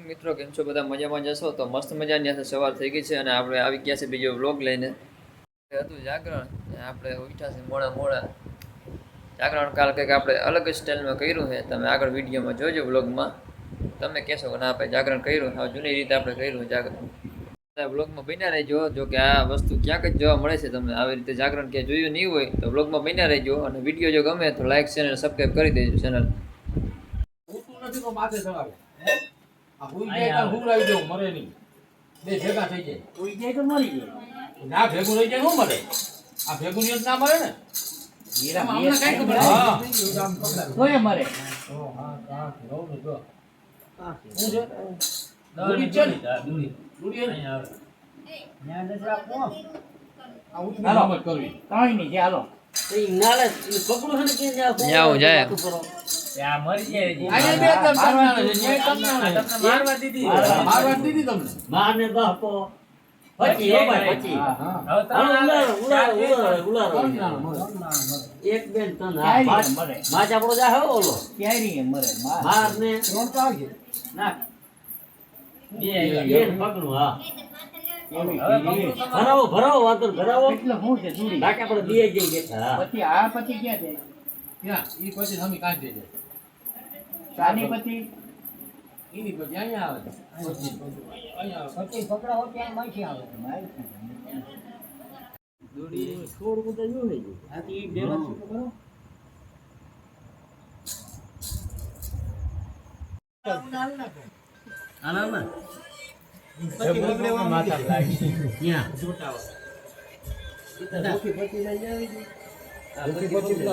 મિત્રો, કેમ છો બધા? મજામાં જશો? તો મસ્ત મજાની આજે સવાર થઈ ગઈ છે અને આપણે આવી ગયા છે બીજો વ્લોગ લઈને. હતું જાગરણ. આપણે ઉઠ્યા છે મોડા મોડા. જાગરણ કાલ કંઈક આપણે અલગ સ્ટાઇલમાં કર્યું છે. તમે આગળ વિડીયોમાં જોજો વ્લોગમાં તમે કહેશો કે ના આપણે જાગરણ કર્યું હા જૂની રીતે આપણે કર્યું જાગરણ. વ્લોગમાં બન્યા રહેજો. જો કે આ વસ્તુ ક્યાંક જ જોવા મળે છે તમને. આવી રીતે જાગરણ ક્યાં જોયું નહીં હોય, તો વ્લોગમાં બન્યા રહેજો. અને વીડિયો જો ગમે તો લાઇક ચેનલ સબસ્ક્રાઈબ કરી દેજો ચેનલ હુઈ જાય તો હુંરાઈ જવું મરે નહીં. બે ભેગા થઈ જાય. ઉઈ જાય તો મરી જાય ના ભેગું રહી જાય નો મરે. આ ભેગું નહીં ના મરે ને? હીરા આમાં બે અમને કાંઈ ખબર હા. હાલો. એક બેન તન જા હે ઓલો. મરે. માર. ને ના પકડું હા. ભરાવો ભરાવો વાતો ભરાવો. એટલે હું છે બાકી આપણે દીએ જઈ બેઠા પછી આ પછી ક્યાં જાય? ક્યાં? એ પછી નમી કાઢી દેજે. ચાની પછી ઈની પછી અહીંયા આવે. અહીંયા આવે. છોડવું તો જોઈ લેજો આથી એક ડેરા શું કરો. આના ના ત્યાં. પછી પછી ના.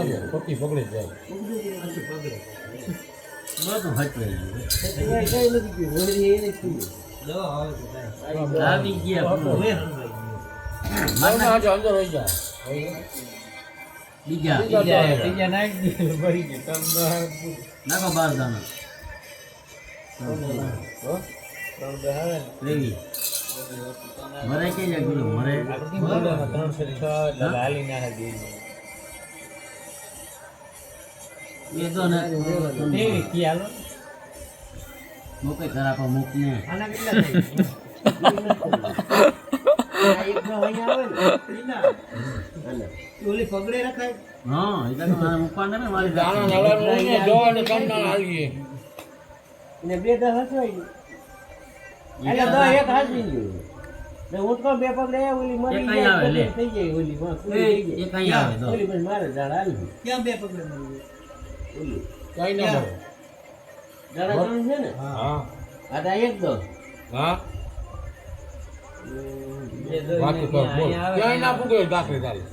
લે, પછી પકડી જ જાય. બધું હચવાઈ ગયું આવી ગયા નવના હાથે અંદર હોય જાય. બીજા બીજા નાખો બાર દાણા. મરે કે જાય ગુરુ મરે એ તો ને મોકે ખરાબ મુક ને હા એ તો મારે મુકવા ને મારી દાણા નાળાનું હોય ને, જો અને ત્રણ દાણા આવી જાય. કઈ ના મળે. હા. હા. બાકી તો બોલ. ક્યાંય ના પૂગે દાખલે તારી.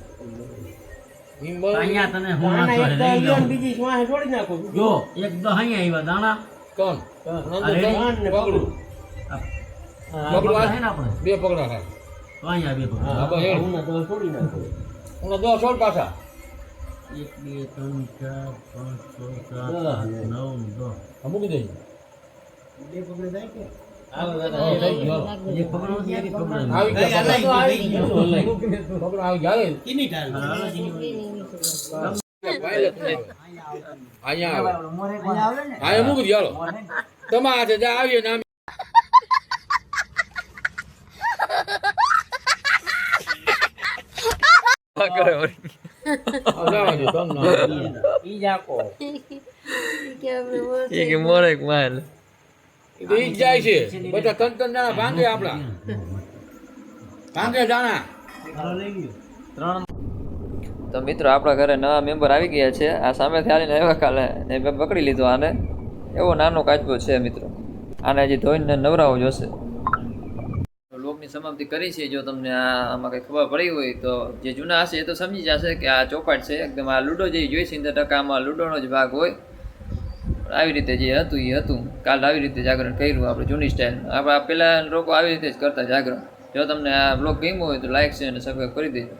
અહીંયા તને હું વાંચવા લઈ જાઉં જો એક તો અહીંયા આવ્યા દાણા કોણ? આ રેડી? પકડું. આ પકડો પકડા આ. છે ને આપણે બે પકડા થાય. અહીંયા બે પકડા હા, દો સોળ પાછા. એક બે ત્રણ ચાર પાંચ છ સાત આઠ નવ દસ. આ દે બે પગડે દો, હાલો. તમારા આવીએ ને આમ. એ કે મોરે માલ એ તો ઈ જ જાય છે બધા ત્રણ ત્રણ દાણા ભાંગે આપડા ભાંગે દાણા તો મિત્રો આપણા ઘરે નવા મેમ્બર આવી ગયા છે આ સામેથી આવીને આવ્યા કાલે એ મેં પકડી લીધો આને એવો નાનો કાચબો છે મિત્રો આને હજી ધોઈને નવરાવો જોશે સમાપ્તિ કરી છે. જો તમને આમાં કંઈ ખબર પડી હોય તો જે જૂના હશે એ તો સમજી જશે કે આ ચોપાટ છે. એકદમ આ લૂડો જે જોઈ સિત્તેર ટકામાં લૂડોનો જ ભાગ હોય. આવી રીતે જે હતું એ હતું. કાલ આવી રીતે જાગરણ કર્યું આપણે જૂની સ્ટાઇલ આપણે પહેલા લોકો આવી રીતે જ કરતા જાગરણ. જો તમને આ બ્લોગ ગમ્યો હોય તો લાઈક છે અને સબસ્ક્રાઈબ કરી દેજો.